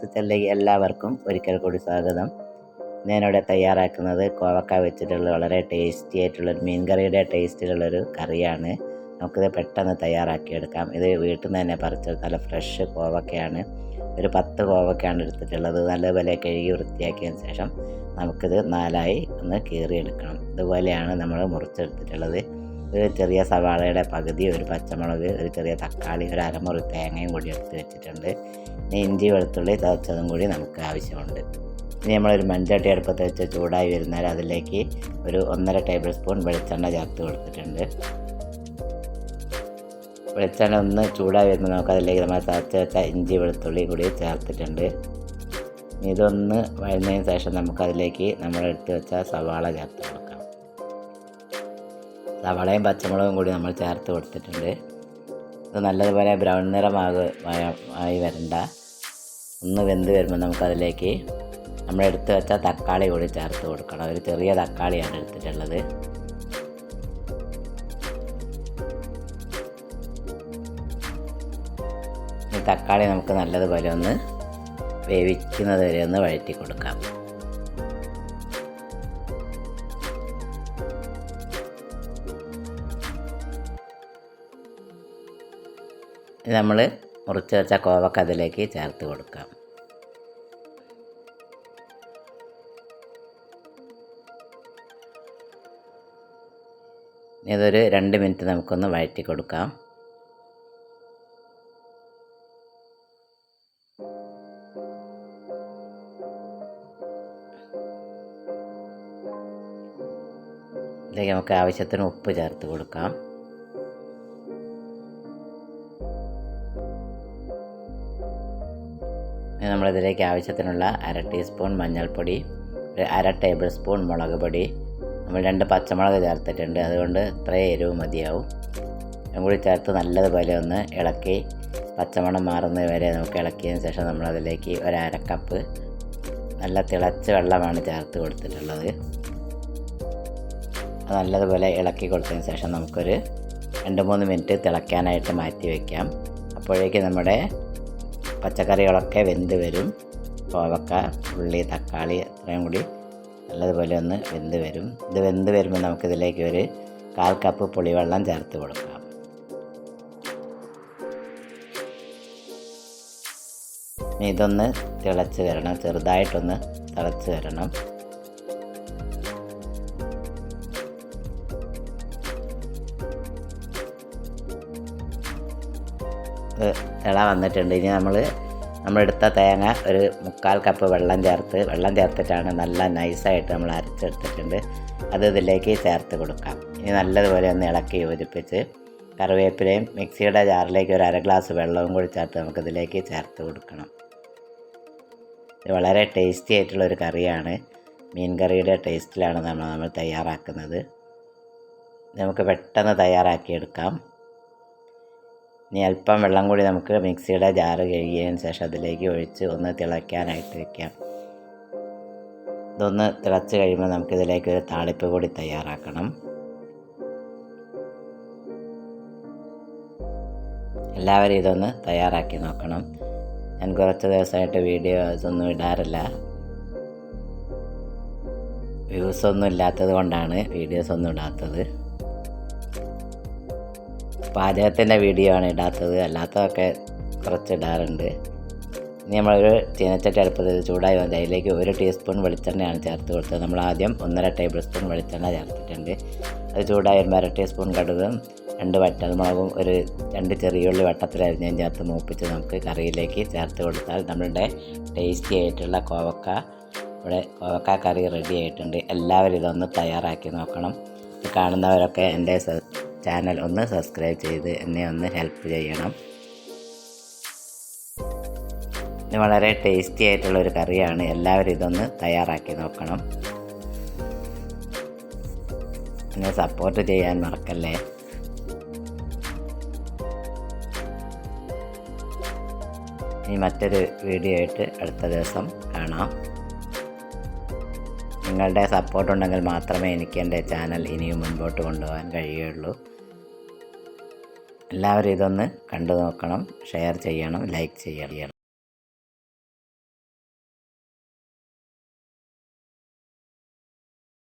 കിച്ചണിലേക്ക് എല്ലാവർക്കും ഒരിക്കൽ കൂടി സ്വാഗതം. ഞാനിവിടെ തയ്യാറാക്കുന്നത് കോവക്ക വെച്ചിട്ടുള്ള വളരെ ടേസ്റ്റി ആയിട്ടുള്ള ഒരു മീൻ കറിയുടെ ടേസ്റ്റിലുള്ളൊരു കറിയാണ്. നമുക്കിത് പെട്ടെന്ന് തയ്യാറാക്കിയെടുക്കാം. ഇത് വീട്ടിൽ നിന്ന് തന്നെ പറിച്ച നല്ല ഫ്രഷ് കോവക്കയാണ്. ഒരു പത്ത് കോവക്കയാണ് എടുത്തിട്ടുള്ളത്. നല്ലപോലെ കഴുകി വൃത്തിയാക്കിയതിന് ശേഷം നമുക്കിത് നാലായി ഒന്ന് കീറിയെടുക്കണം. ഇതുപോലെയാണ് നമ്മൾ മുറിച്ചെടുത്തിട്ടുള്ളത്. ഒരു ചെറിയ സവാളയുടെ പകുതി ഒരു പച്ചമുളക് ഒരു ചെറിയ തക്കാളി ഒരു അരമുറി തേങ്ങയും കൂടി എടുത്ത് വെച്ചിട്ടുണ്ട്. ഇനി ഇഞ്ചി വെളുത്തുള്ളി തതച്ചതും കൂടി നമുക്ക് ആവശ്യമുണ്ട്. ഇനി നമ്മളൊരു മൺചട്ടി അടുപ്പത്ത് വെച്ച് ചൂടായി വരുന്നാൽ അതിലേക്ക് ഒരു ഒന്നര ടേബിൾ സ്പൂൺ വെളിച്ചെണ്ണ ചേർത്ത് കൊടുത്തിട്ടുണ്ട്. വെളിച്ചെണ്ണ ഒന്ന് ചൂടായി വരുമ്പോൾ നമുക്ക് അതിലേക്ക് നമ്മൾ തതച്ച് വെച്ച ഇഞ്ചി വെളുത്തുള്ളി കൂടി ചേർത്തിട്ടുണ്ട്. ഇതൊന്ന് വഴുന്നതിന് ശേഷം നമുക്കതിലേക്ക് നമ്മൾ എടുത്ത് വെച്ച സവാള ചേർത്ത് സവാളയും പച്ചമുളകും കൂടി നമ്മൾ ചേർത്ത് കൊടുത്തിട്ടുണ്ട്. ഇത് നല്ലതുപോലെ ബ്രൗൺ നിറമാക ആയി വരണ്ട. ഒന്ന് വെന്ത് വരുമ്പോൾ നമുക്കതിലേക്ക് നമ്മൾ എടുത്ത് വെച്ച തക്കാളി കൂടി ചേർത്ത് കൊടുക്കണം. ഒരു ചെറിയ തക്കാളിയാണ് എടുത്തിട്ടുള്ളത്. തക്കാളി നമുക്ക് നല്ലതുപോലെ ഒന്ന് വേവിക്കുന്നത് വരെ ഒന്ന് വഴറ്റി കൊടുക്കാം. നമ്മൾ മുറിച്ച് വെച്ച കോവക്ക അതിലേക്ക് ചേർത്ത് കൊടുക്കാം. ഇതൊരു രണ്ട് മിനിറ്റ് നമുക്കൊന്ന് വഴറ്റി കൊടുക്കാം. ഇതിലേക്ക് നമുക്ക് ആവശ്യത്തിന് ഉപ്പ് ചേർത്ത് കൊടുക്കാം. നമ്മളിതിലേക്ക് ആവശ്യത്തിനുള്ള അര ടീസ്പൂൺ മഞ്ഞൾപ്പൊടി ഒരു അര ടേബിൾ സ്പൂൺ മുളക് പൊടി. നമ്മൾ രണ്ട് പച്ചമുളക് ചേർത്തിട്ടുണ്ട് അതുകൊണ്ട് ഇത്രയും എരിവ് മതിയാവും. കൂടി ചേർത്ത് നല്ലതുപോലെ ഒന്ന് ഇളക്കി പച്ചമണം മാറുന്നത് വരെ നമുക്ക് ഇളക്കിയതിന് ശേഷം നമ്മളതിലേക്ക് ഒരു അര കപ്പ് നല്ല തിളച്ച വെള്ളമാണ് ചേർത്ത് കൊടുത്തിട്ടുള്ളത്. അത് നല്ലതുപോലെ ഇളക്കി കൊടുത്തതിന് ശേഷം നമുക്കൊരു രണ്ട് മൂന്ന് മിനിറ്റ് തിളയ്ക്കാനായിട്ട് മാറ്റി വയ്ക്കാം അപ്പോഴേക്കും നമ്മുടെ പച്ചക്കറികളൊക്കെ വെന്ത് വരും. കോവക്ക ഉള്ളി തക്കാളി അത്രയും കൂടി നല്ലതുപോലെ ഒന്ന് വെന്ത് വരും. ഇത് വെന്ത് വരുമ്പോൾ നമുക്കിതിലേക്ക് ഒരു കാൽ കപ്പ് പുളിവെള്ളം ചേർത്ത് കൊടുക്കാം. ഇതൊന്ന് തിളച്ച് വരണം. ചെറുതായിട്ടൊന്ന് തിളച്ച് വരണം. തിള വന്നിട്ടുണ്ട്. ഇനി നമ്മൾ നമ്മളെടുത്ത തേങ്ങ ഒരു മുക്കാൽ കപ്പ് വെള്ളം ചേർത്ത് വെള്ളം ചേർത്തിട്ടാണ് നല്ല നൈസായിട്ട് നമ്മൾ അരച്ചെടുത്തിട്ടുണ്ട്. അത് ഇതിലേക്ക് ചേർത്ത് കൊടുക്കാം. ഇനി നല്ലതുപോലെ ഒന്ന് ഇളക്കി യോജിപ്പിച്ച് കറിവേപ്പിലയും മിക്സിയുടെ ജാറിലേക്ക് ഒരു അര ഗ്ലാസ് വെള്ളവും കൂടി ചേർത്ത് നമുക്കിതിലേക്ക് ചേർത്ത് കൊടുക്കണം. ഇത് വളരെ ടേസ്റ്റി ആയിട്ടുള്ള ഒരു കറിയാണ്. മീൻ കറിയുടെ ടേസ്റ്റിലാണ് നമ്മൾ നമ്മൾ തയ്യാറാക്കുന്നത്. നമുക്ക് പെട്ടെന്ന് തയ്യാറാക്കിയെടുക്കാം. ഇനി അല്പം വെള്ളം കൂടി നമുക്ക് മിക്സിയുടെ ജാറ് കഴുകിയതിന് ശേഷം അതിലേക്ക് ഒഴിച്ച് ഒന്ന് തിളയ്ക്കാനായിട്ട് വയ്ക്കാം ഇതൊന്ന് തിളച്ച് കഴിയുമ്പോൾ നമുക്കിതിലേക്ക് ഒരു താളിപ്പ് കൂടി തയ്യാറാക്കണം. എല്ലാവരും ഇതൊന്ന് തയ്യാറാക്കി നോക്കണം. ഞാൻ കുറച്ച് ദിവസമായിട്ട് വീഡിയോ ഒന്നും ഇടാറില്ല. വ്യൂസ് ഒന്നും ഇല്ലാത്തത് കൊണ്ടാണ് വീഡിയോസ് ഒന്നും ഇടാത്തത്. പാചകത്തിന്റെ വീഡിയോ ആണ് ഇടാത്തത്. അല്ലാത്തതൊക്കെ കുറച്ച് ഇടാറുണ്ട്. ഇനി നമ്മളൊരു ചീനച്ചട്ടി അടുപ്പത്തിൽ ചൂടായി വന്നത് അതിലേക്ക് ഒരു ടീസ്പൂൺ വെളിച്ചെണ്ണയാണ് ചേർത്ത് കൊടുത്തത്. നമ്മൾ ആദ്യം ഒന്നര ടേബിൾ സ്പൂൺ വെളിച്ചെണ്ണ ചേർത്തിട്ടുണ്ട്. അത് ചൂടായി വരുമ്പോൾ അര ടീസ്പൂൺ കടുകും രണ്ട് വറ്റൽമുളകും ഒരു രണ്ട് ചെറിയുള്ളി ഞാൻ ചേർത്ത് മൂപ്പിച്ച് നമുക്ക് കറിയിലേക്ക് ചേർത്ത് കൊടുത്താൽ നമ്മളുടെ ടേസ്റ്റി ആയിട്ടുള്ള കോവക്ക ഇവിടെ കോവക്ക കറി റെഡി ആയിട്ടുണ്ട്. എല്ലാവരും ഇതൊന്ന് തയ്യാറാക്കി നോക്കണം. കാണുന്നവരൊക്കെ എന്റെ ചാനൽ ഒന്ന് സബ്സ്ക്രൈബ് ചെയ്ത് എന്നെ ഒന്ന് ഹെൽപ്പ് ചെയ്യണം. ഇത് വളരെ ടേസ്റ്റി ആയിട്ടുള്ള ഒരു കറിയാണ്. എല്ലാവരും ഇതൊന്ന് തയ്യാറാക്കി നോക്കണം. എന്നെ സപ്പോർട്ട് ചെയ്യാൻ മറക്കല്ലേ? ഇനി മറ്റൊരു വീഡിയോ ആയിട്ട് അടുത്ത ദിവസം കാണാം. നിങ്ങളുടെ സപ്പോർട്ട് ഉണ്ടെങ്കിൽ മാത്രമേ എനിക്ക് എന്റെ ചാനൽ ഇനിയും മുൻപോട്ട് കൊണ്ടുപോകാൻ കഴിയുകയുള്ളൂ. എല്ലാവരും ഇതൊന്ന് കണ്ടു നോക്കണം ഷെയർ ചെയ്യണം ലൈക്ക് ചെയ്യണം.